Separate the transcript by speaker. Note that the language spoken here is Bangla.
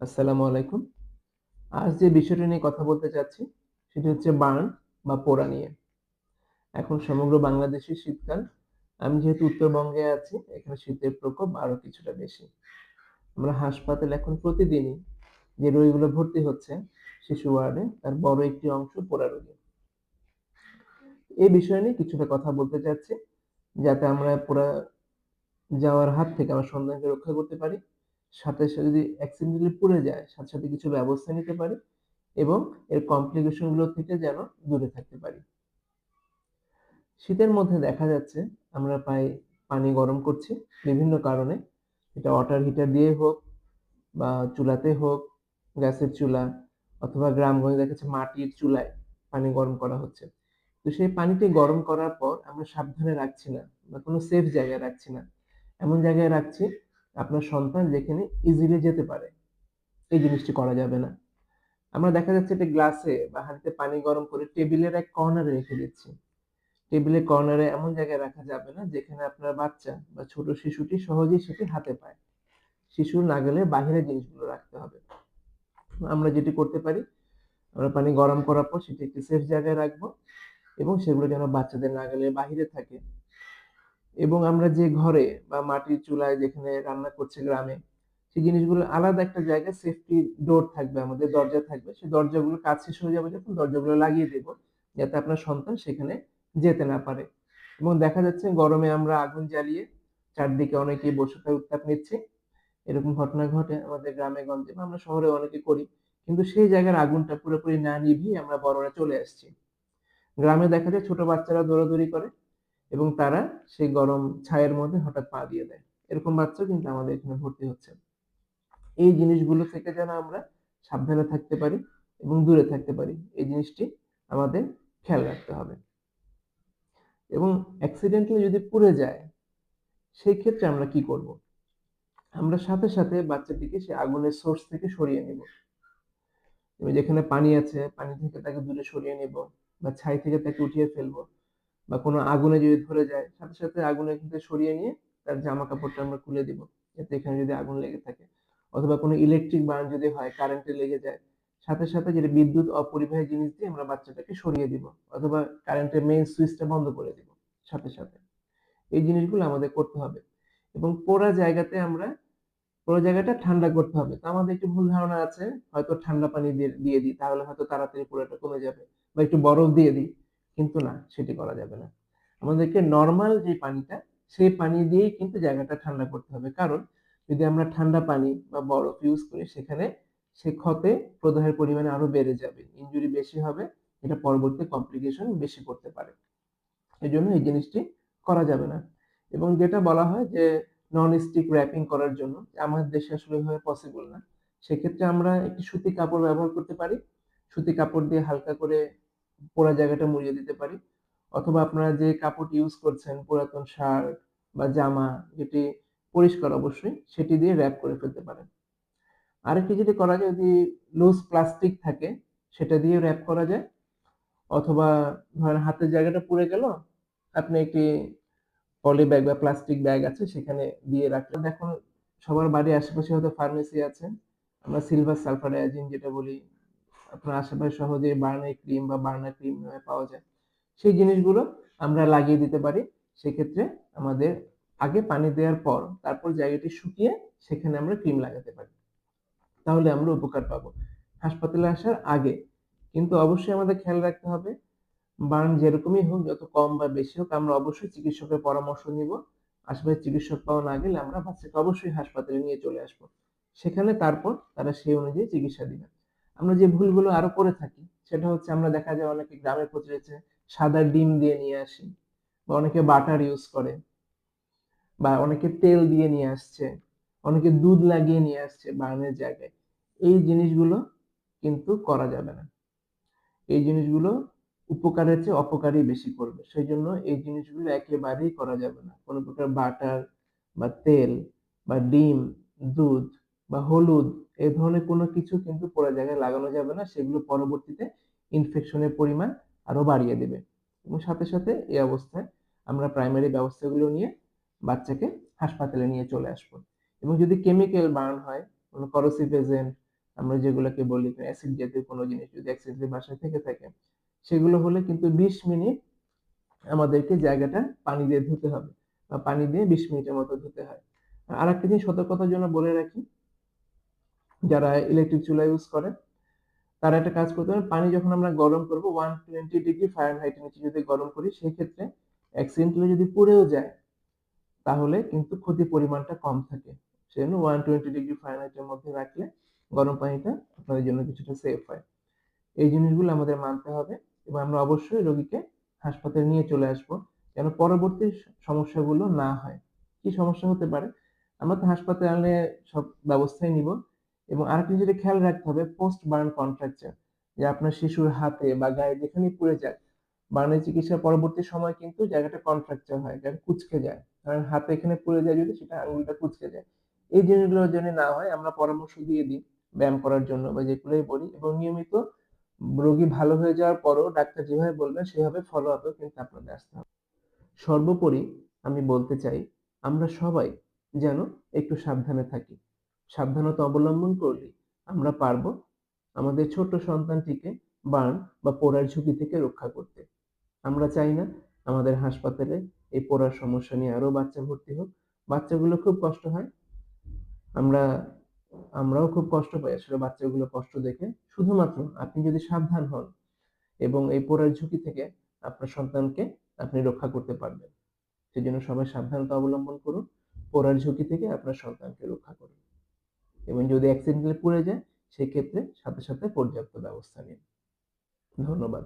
Speaker 1: আসসালামু আলাইকুম। আজ যে বিষয়টা নিয়ে কথা বলতে চাচ্ছি সেটি হচ্ছে বার্ন বা পোড়া নিয়ে। এখন সমগ্র বাংলাদেশে শীতকাল। আমি যেহেতু উত্তরবঙ্গে আছি, এখানে শীতের প্রকোপ আরও কিছুটা বেশি। আমরা হাসপাতাল এখন প্রতিদিনই যে রোগীগুলো ভর্তি হচ্ছে শিশু ওয়ার্ডে তার বড় একটি অংশ পোড়া রোগী। এই বিষয় নিয়ে কিছুটা কথা বলতে চাচ্ছি, যাতে আমরা পোড়া যাওয়ার হাত থেকে আমরা সন্তানকে রক্ষা করতে পারি। সাথে, সাথে যদি অ্যাক্সিডেন্টালি পুড়ে যায় সাথে, সাথে কিছু ব্যবস্থা নিতে পারি এবং এর কমপ্লিকেশনগুলো থেকে যেন দূরে থাকতে পারি। শীতের মধ্যে দেখা যাচ্ছে আমরা প্রায় পানি গরম করছি বিভিন্ন কারণে। এটা ওয়াটার হিটার দিয়ে হোক বা চুলাতে হোক, গ্যাসের চুলা অথবা গ্রামগঞ্জে দেখা যাচ্ছে মাটির চুলায় পানি গরম করা হচ্ছে। তো সেই পানিটি গরম করার পর আমরা সাবধানে রাখছি না বা কোনো সেফ জায়গায় রাখছি না। এমন জায়গায় রাখছি আপনার সন্তান যেখানে ইজিলি যেতে পারে। এই জিনিসটি করা যাবে না। আমরা দেখা যাচ্ছে এটা গ্লাসে বা হাঁড়িতে পানি গরম করে টেবিলের এক কর্নারে রেখে দিচ্ছি। টেবিলের কর্নারে এমন জায়গায় রাখা যাবে না যেখানে আপনার বাচ্চা বা ছোট শিশুটি সহজেই সেটি হাতে পায়। শিশুর গেলে বাহিরে জিনিসগুলো রাখতে হবে। আমরা যেটি করতে পারি, আমরা পানি গরম করার পর সেটি একটি সেফ জায়গায় রাখব এবং সেগুলো যেন বাচ্চাদের না গেলে বাহিরে থাকে। এবং আমরা যে ঘরে বা মাটির চুলায় যেখানে রান্না করছে গ্রামে, সেই জিনিসগুলো আলাদা একটা জায়গায় সেফটি ডোর থাকবে আমাদের দরজা থাকবে। সেই দরজাগুলো কাজ শেষ হয়ে যাবে যখন দরজাগুলো লাগিয়ে দেব, যাতে আপনার সন্তান সেখানে যেতে না পারে। এবং দেখা যাচ্ছে গরমে আমরা আগুন জ্বালিয়ে চারদিকে অনেকেই বসে থাকার উত্তাপ নিচ্ছি। এরকম ঘটনা ঘটে আমাদের গ্রামে গঞ্জে বা আমরা শহরে অনেকে করি। কিন্তু সেই জায়গার আগুনটা পুরোপুরি না নিভিয়ে আমরা বড়রা চলে আসছি। গ্রামে দেখা যায় ছোট বাচ্চারা দৌড়াদৌড়ি করে এবং তারা সেই গরম ছায়ের মধ্যে হঠাৎ পা দিয়ে দেয়। এরকম বাচ্চা কিন্তু আমাদের এখানে ভর্তি হচ্ছে। এই জিনিসগুলো থেকে যেন আমরা সাবধানে থাকতে পারি এবং দূরে থাকতে পারি। এই জিনিসটি আমাদের খেয়াল রাখতে হবে। এবং অ্যাক্সিডেন্টালি যদি পুড়ে যায়, সেই ক্ষেত্রে আমরা কি করব? আমরা সাথে, সাথে বাচ্চাটিকে সেই আগুনের সোর্স থেকে সরিয়ে নিব। যেখানে পানি আছে, পানি থেকে তাকে দূরে সরিয়ে নিব বা ছাই থেকে তাকে উঠিয়ে ফেলব বা কোনো আগুনে যদি ধরে যায়, সাথে, সাথে আগুনে কিন্তু সরিয়ে নিয়ে তার জামা কাপড়টা আমরা খুলে দিব। যাতে এখানে যদি আগুন লেগে থাকে। অথবা কোনো ইলেকট্রিক বার্ন যদি হয়, কারেন্টে লেগে যায়, সাথে, সাথে যেটা বিদ্যুৎ অপরিবাহী জিনিস দিয়ে আমরা বাচ্চাটাকে সরিয়ে দিব। অথবা কারেন্টের মেইন সুইচটা বন্ধ করে দিব সাথে, সাথে। এই জিনিসগুলো আমাদের করতে হবে। এবং পোড়া জায়গাতে আমরা পোড়া জায়গাটা ঠান্ডা করতে হবে। তো আমাদের একটু ভুল ধারণা আছে, হয়তো ঠান্ডা পানি দিয়ে দিয়ে দিই তাহলে হয়তো তাড়াতাড়ি পোড়াটা কমে যাবে বা একটু বরফ দিয়ে দিই। কিন্তু না, সেটি করা যাবে না। আমাদেরকে নরমাল যে পানিটা, সেই পানি দিয়েই কিন্তু জায়গাটা ঠান্ডা করতে হবে। কারণ যদি আমরা ঠান্ডা পানি বা বরফ ইউজ করি সেখানে সে ক্ষতে প্রদাহের পরিমাণ আরও বেড়ে যাবে। ইনজুরি বেশি হবে, এটা পরবর্তী কমপ্লিকেশন বেশি করতে পারে। এই জন্য এই জিনিসটি করা যাবে না। এবং যেটা বলা হয় যে নন স্টিক র‍্যাপিং করার জন্য, আমাদের দেশে আসলে এভাবে পসিবল না। সেক্ষেত্রে আমরা একটি সুতি কাপড় ব্যবহার করতে পারি। সুতি কাপড় দিয়ে হালকা করে পোড়া জায়গাটা মুড়িয়ে দিতে পারি। অথবা আপনারা যে কাপড় ইউজ করছেন পুরাতন শার্ট বা জামা যেটি পরিষ্কার অবশ্যই, সেটি দিয়ে র‍্যাপ করে ফেলতে পারেন। আরেকটি যেটি করা যায় যদি লুজ প্লাস্টিক থাকে, সেটা দিয়েও র‍্যাপ করা যায়। অথবা ধরেন হাতের জায়গাটা পুড়ে গেল, আপনি একটি পলি ব্যাগ বা প্লাস্টিক ব্যাগ আছে সেখানে দিয়ে রাখলেন। এখন সবার বাড়ির আশেপাশে হয়তো ফার্মেসি আছে। আমরা সিলভার সালফার ডায়াজিন যেটা বলি, আপনার আশেপাশে সহজেই বার্নের ক্রিম বা বার্নার ক্রিম পাওয়া যায়। সেই জিনিসগুলো আমরা লাগিয়ে দিতে পারি। সেক্ষেত্রে আমাদের আগে পানি দেওয়ার পর তারপর জায়গাটি শুকিয়ে সেখানে আমরা ক্রিম লাগাতে পারি। তাহলে আমরা উপকার পাবো। হাসপাতালে আসার আগে। কিন্তু অবশ্যই আমাদের খেয়াল রাখতে হবে, বার্ন যেরকমই হোক, যত কম বা বেশি হোক, আমরা অবশ্যই চিকিৎসকের পরামর্শ নিব। আশেপাশে চিকিৎসক পাওয়া না গেলে আমরা বাচ্চাকে অবশ্যই হাসপাতালে নিয়ে চলে আসব। সেখানে তারপর তারা সেই অনুযায়ী চিকিৎসা দিবে। আমরা যে ভুলগুলো আরও করে থাকি, সেটা হচ্ছে আমরা দেখা যায় অনেকে গ্রামে প্রচলিত সাদা ডিম দিয়ে নিয়ে আসি বা অনেকে বাটার ইউজ করে বা অনেকে তেল দিয়ে নিয়ে আসছে, অনেকে দুধ লাগিয়ে নিয়ে আসছে বার্নের জায়গায়। এই জিনিসগুলো কিন্তু করা যাবে না। এই জিনিসগুলো উপকারের চেয়ে অপকারই বেশি করবে। সেই জন্য এই জিনিসগুলো একেবারেই করা যাবে না। কোনো প্রকার বাটার বা তেল বা ডিম, দুধ বা হলুদ এ ধরনের কোনো কিছু কিন্তু পোড়া জায়গায় লাগানো যাবে না। সেগুলো পরবর্তীতে ইনফেকশনের পরিমাণ আরও বাড়িয়ে দেবে। এবং সাথে, সাথে এই অবস্থায় আমরা প্রাইমারি ব্যবস্থাগুলো নিয়ে বাচ্চাকে হাসপাতালে নিয়ে চলে আসব। এবং যদি কেমিক্যাল বার্ন হয়, কোনো করোসিভ এজেন্ট আমরা যেগুলোকে বলি অ্যাসিড জাতীয় কোনো জিনিস যদি অ্যাক্সিডেন্টালি বাসায় থেকে থাকে সেগুলো হলে কিন্তু বিশ মিনিট আমাদেরকে জায়গাটা পানি দিয়ে ধুতে হবে বা পানি দিয়ে বিশ মিনিটের মতো ধুতে হয় আর একটা জিনিস সতর্কতার জন্য বলে রাখি যারা ইলেকট্রিক চুলা ইউজ করে, তারা একটা কাজ করতে হবে পানি যখন আমরা গরম করব ওয়ান টোয়েন্টি ডিগ্রি ফারেনহাইটের নিচে যদি গরম করি সেই ক্ষেত্রে অ্যাক্সিডেন্টালি যদি পুড়েও যায়, তাহলে কিন্তু ক্ষতির পরিমাণটা কম থাকে। সেজন্য ওয়ান টোয়েন্টি ডিগ্রি ফারেনহাইটের মধ্যে রাখলে গরম পানিটা আপনাদের জন্য কিছুটা সেফ হয়। এই জিনিসগুলো আমাদের মানতে হবে এবং আমরা অবশ্যই রোগীকে হাসপাতালে নিয়ে চলে আসব যেন পরবর্তী সমস্যাগুলো না হয়। কি সমস্যা হতে পারে? আমরা তো হাসপাতালে সব ব্যবস্থাই নিব। এবং আরেকটা যেটা খেয়াল রাখতে হবে পোস্ট বার্ন কন্ট্রাকচার যে আপনার শিশুর হাতে বা গায়ে যেখানেই পুড়ে যায় বার্নের চিকিৎসার পরবর্তী সময় কিন্তু জায়গাটা কন্ট্রাকচার হয় জায়গা কুচকে যায়। কারণ হাতে এখানে পুড়ে যায় যদি, সেটা আঙুলটা কুচকে যায়। এই জিনিসগুলো যেন না হয়, আমরা পরামর্শ দিয়ে দিই ব্যায়াম করার জন্য বা যেগুলোই বলি এবং নিয়মিত রোগী ভালো হয়ে যাওয়ার পরও ডাক্তার যেভাবে বলবেন, সেভাবে ফলো আপেও কিন্তু আপনাদের আসতে হবে। সর্বোপরি আমি বলতে চাই, আমরা সবাই যেন একটু সাবধানে থাকি। সাবধানতা অবলম্বন করলে আমরা পারব আমাদের ছোট সন্তানটিকে বার্ন বা পোড়ার ঝুঁকি থেকে রক্ষা করতে। আমরা চাই না আমাদের হাসপাতালে এই পোড়ার সমস্যা নিয়ে আরও বাচ্চা ভর্তি হোক। বাচ্চাগুলো খুব কষ্ট হয়। আমরা, আমরাও খুব কষ্ট পাই আসলে বাচ্চাগুলো কষ্ট দেখে। শুধুমাত্র আপনি যদি সাবধান হন এবং এই পোড়ার ঝুঁকি থেকে আপনার সন্তানকে আপনি রক্ষা করতে পারবেন। সেজন্য সবাই সাবধানতা অবলম্বন করুন। পোড়ার ঝুঁকি থেকে আপনার সন্তানকে রক্ষা করুন। এবং যদি অ্যাক্সিডেন্টালি পড়ে যায় সেক্ষেত্রে সাথে সাথে পর্যাপ্ত ব্যবস্থা নিন। ধন্যবাদ।